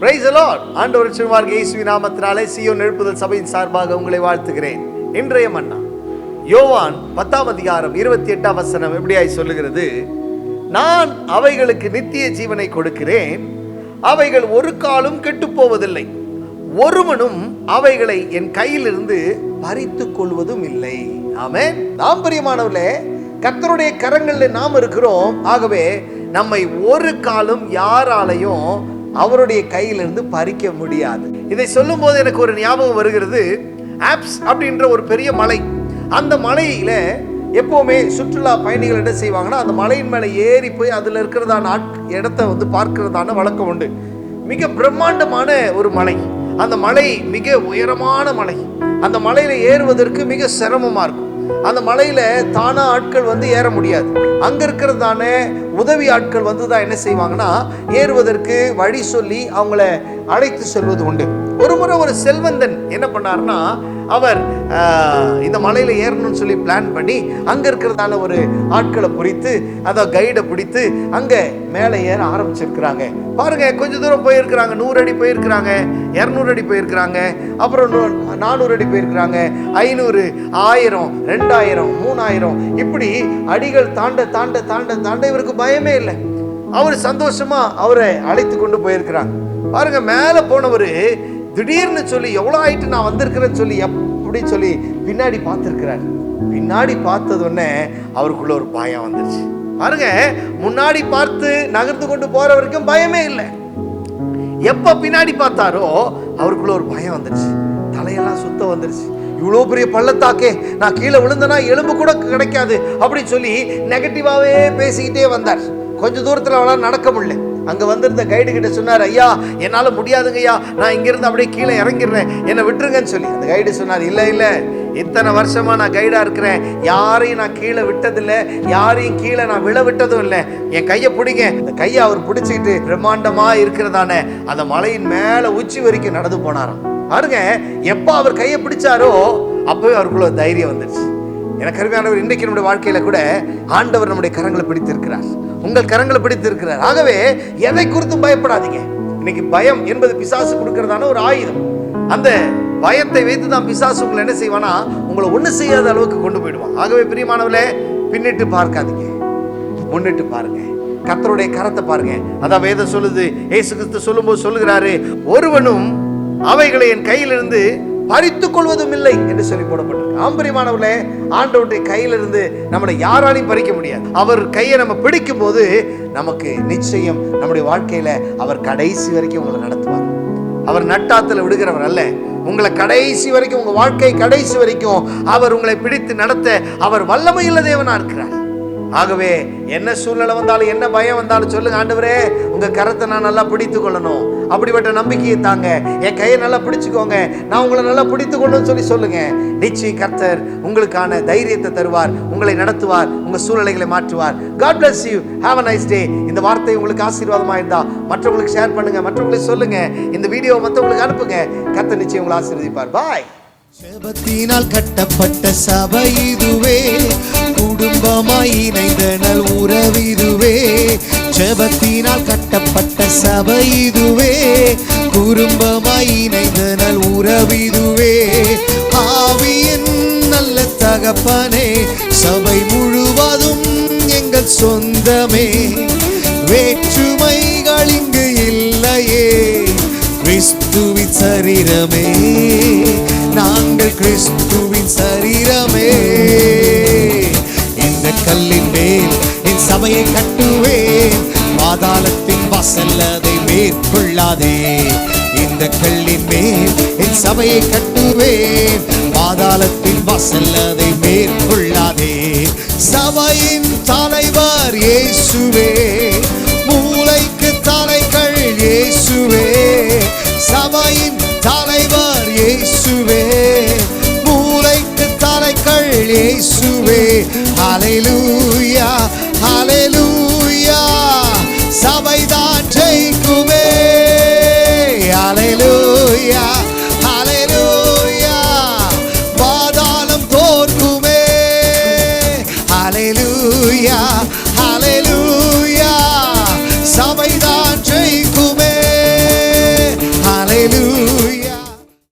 Price allot ஆண்டவர் சிறுவார்க இயேசுவி நாமத்தினாலே சியோன் எழுப்புதல் சபையின் சார்பாக உங்களை வாழ்த்துகிறேன். இன்றைய மன்னா யோவான் பத்தாம் அதிகாரம் இருபத்தி எட்டாம் வசனம் எப்படியாய் சொல்லுகிறது? நான் அவைகளுக்கு நித்திய ஜீவனை கொடுக்கிறேன். அவைகள் ஒரு காலும் கெட்டு போவதில்லை ஒருவனும் அவைகளை என் கையிலிருந்து பறித்து கொள்வதும் இல்லை. ஆமே நாம் பிரியமானவர்களே கர்த்தருடைய கரங்களில் நாம் இருக்கிறோம். ஆகவே நம்மை ஒரு காலும் யாராலையும் அவருடைய கையிலிருந்து பறிக்க முடியாது. இதை சொல்லும் போது எனக்கு ஒரு ஞாபகம் வருகிறது. ஆப்ஸ் அப்படின்ற ஒரு பெரிய மலை. அந்த மலையில எப்போவுமே சுற்றுலா பயணிகள் என்ன செய்வாங்கன்னா அந்த மலையின் மேலே ஏறி போய் அதில் இருக்கிறதான ஆட் இடத்த வந்து பார்க்கிறதான வழக்கம் உண்டு. மிக பிரம்மாண்டமான ஒரு மலை. அந்த மலை மிக உயரமான மலை. அந்த மலையில ஏறுவதற்கு மிக சிரமமா இருக்கும். அந்த மலையில தானா ஆட்கள் வந்து ஏற முடியாது. அங்க தானே உதவி ஆட்கள் வந்து தான் என்ன செய்வாங்கன்னா ஏறுவதற்கு வழி சொல்லி அவங்கள அழைத்து செல்வது உண்டு. ஒரு முறை ஒரு செல்வந்தன் என்ன பண்ணாருன்னா அவர் இந்த மலையில் ஏறணும்னு சொல்லி பிளான் பண்ணி அங்கே இருக்கிறதான ஒரு ஆட்களை பிடித்து அதான் கைடை பிடித்து அங்கே மேலே ஏற ஆரம்பிச்சிருக்கிறாங்க. பாருங்க கொஞ்ச தூரம் போயிருக்கிறாங்க. நூறு அடி போயிருக்கிறாங்க. இரநூறு அடி போயிருக்கிறாங்க. அப்புறம் நானூறு அடி போயிருக்கிறாங்க. ஐநூறு ஆயிரம் ரெண்டாயிரம் மூணாயிரம். இப்படி அடிகள் தாண்ட தாண்ட தாண்ட தாண்ட இவருக்கு பயமே இல்லை. அவர் சந்தோஷமா அவரை அழைத்து கொண்டு போயிருக்கிறாங்க. பாருங்க மேலே போனவர் திடீர்னு சொல்லி எவ்வளோ ஆயிட்டு நான் வந்திருக்கிறேன்னு சொல்லி எப்படி சொல்லி பின்னாடி பார்த்துருக்கிறார்? பின்னாடி பார்த்ததுன்னே அவருக்குள்ள ஒரு பயம் வந்துருச்சு. பாருங்க முன்னாடி பார்த்து நகர்ந்து கொண்டு போற வரைக்கும் பயமே இல்லை. எப்ப பின்னாடி பார்த்தாரோ அவருக்குள்ள ஒரு பயம் வந்துருச்சு. தலையெல்லாம் சுத்த வந்துருச்சு. இவ்வளோ பெரிய பள்ளத்தாக்கே நான் கீழே விழுந்தனா எலும்பு கூட கிடைக்காது அப்படின்னு சொல்லி நெகட்டிவாகவே பேசிக்கிட்டே வந்தார். கொஞ்ச தூரத்தில் அவளால் நடக்க முடியல. அங்க வந்திருந்த கைடு கிட்ட சொன்னார் ஐயா என்னால முடியாதுங்க ஐயா. நான் இங்கிருந்து அப்படியே கீழே இறங்கிடுறேன். என்னை விட்டுருங்கன்னு சொல்லி. அந்த கைடு சொன்னார் இல்லை இல்லை. இத்தனை வருஷமா நான் கைடா இருக்கிறேன். யாரையும் நான் கீழே விட்டதில்லை. யாரையும் கீழே நான் விழ விட்டதும் இல்லை. என் கையை பிடிங்க. அந்த கையை அவர் பிடிச்சிக்கிட்டு பிரம்மாண்டமா இருக்கிறதானே அந்த மலையின் மேல உச்சி வரைக்கும் நடந்து போனாராம். பாருங்க எப்போ அவர் கையை பிடிச்சாரோ அப்பவே அவருக்குள்ள தைரியம் வந்துருச்சு. எனக்கு அருமையானவர் இன்றைக்கு நம்முடைய வாழ்க்கையில கூட ஆண்டவர் நம்முடைய கரங்களை பிடித்திருக்கிறார். உங்கள் கரங்களை பிடித்திருக்கிறார் ஆகவே எதை குறித்தும் பயப்படாதீங்க. இன்னைக்கு பயம் என்பது பிசாசு கொடுக்கறதான ஒரு ஆயுதம். அந்த பயத்தை வைத்து தான் பிசாசு உங்களை என்ன செய்வானா உங்களை ஒன்றும் செய்யாத அளவுக்கு கொண்டு போயிடுவான். ஆகவே பிரியமானவர்களே பின்னிட்டு பார்க்காதீங்க. முன்னிட்டு பாருங்க. கர்த்தருடைய கரத்தை பாருங்க. அதான் வேதம் சொல்லுது ஏசு கிறிஸ்து சொல்லும்போது சொல்லுகிறாரு ஒருவனும் அவைகளை என் கையிலிருந்து பறித்துக் கொள்வதும் இல்லை என்று சொல்லி போடப்பட்டிருக்கு ஆம்பரியமானவர்களே ஆண்டவருடைய கையிலிருந்து நம்மளை யாராலையும் பறிக்க முடியாது. அவர் கையை நம்ம பிடிக்கும் போது நமக்கு நிச்சயம் நம்முடைய வாழ்க்கையில அவர் கடைசி வரைக்கும் உங்களை நடத்துவார். அவர் நட்டாத்துல விடுகிறவர் அல்ல. உங்களை கடைசி வரைக்கும் உங்க வாழ்க்கை கடைசி வரைக்கும் அவர் உங்களை பிடித்து நடத்த அவர் வல்லமையுள்ள தேவனா இருக்கிறார். ஆகவே என்ன சூழ்நிலை வந்தாலும் என்ன பயம் வந்தாலும் சொல்லுங்க ஆண்டவரே உங்க கரத்தை நான் நல்லா பிடித்து கொள்ளணும். அப்படிப்பட்ட நம்பிக்கையை தாங்க. என் கையை நல்லா பிடிச்சுக்கோங்க. நான் உங்களை நல்லா பிடித்து கொள்ளணும்னு சொல்லி சொல்லுங்க. நிச்சயம் கர்த்தர் உங்களுக்கான தைரியத்தை தருவார் உங்களை நடத்துவார் உங்க சூழ்நிலைகளை மாற்றுவார். God bless you have a nice day இந்த வார்த்தை உங்களுக்கு ஆசீர்வாதமா இருந்தா மற்றவங்களுக்கு ஷேர் பண்ணுங்க மற்றவங்களுக்கு சொல்லுங்க. இந்த வீடியோ மற்றவங்களுக்கு அனுப்புங்க. கர்த்தர் நிச்சயம் உங்களை ஆசீர்வதிப்பார். பாய் ஜெபத்தினால் கட்டப்பட்ட சபை இதுவே. குடும்பமாய் இணைந்தனல் உறவிதுவே ஜெபத்தினால் கட்டப்பட்ட சபை இதுவே. குடும்பமாய் இணைந்த இணைந்தனல் உறவிதுவே ஆவியின் நல்ல தகப்பனே சபை முழுவதும் எங்கள் சொந்தமே. வேற்றுமைகள் இங்கு இல்லையே. கிறிஸ்துவின் சரீரமே நாங்கள் கிறிஸ்து என் கட்டுவேன். பாதாளத்தின் வாசல் அதை மேற்கொள்ளாதே. இந்த கல்லின் மேல் என் சபையை கட்டுவேன். பாதாளத்தின் வாசல் அதை மேற்கொள்ளாதே. சபையின் தலைவர் இயேசுவே. மூளைக்கு தலைகள் இயேசுவே. சபையின் தலைவர் இயேசுவே. மூளைக்கு தலைகள் இயேசுவே. ஹalleluya. Hallelujah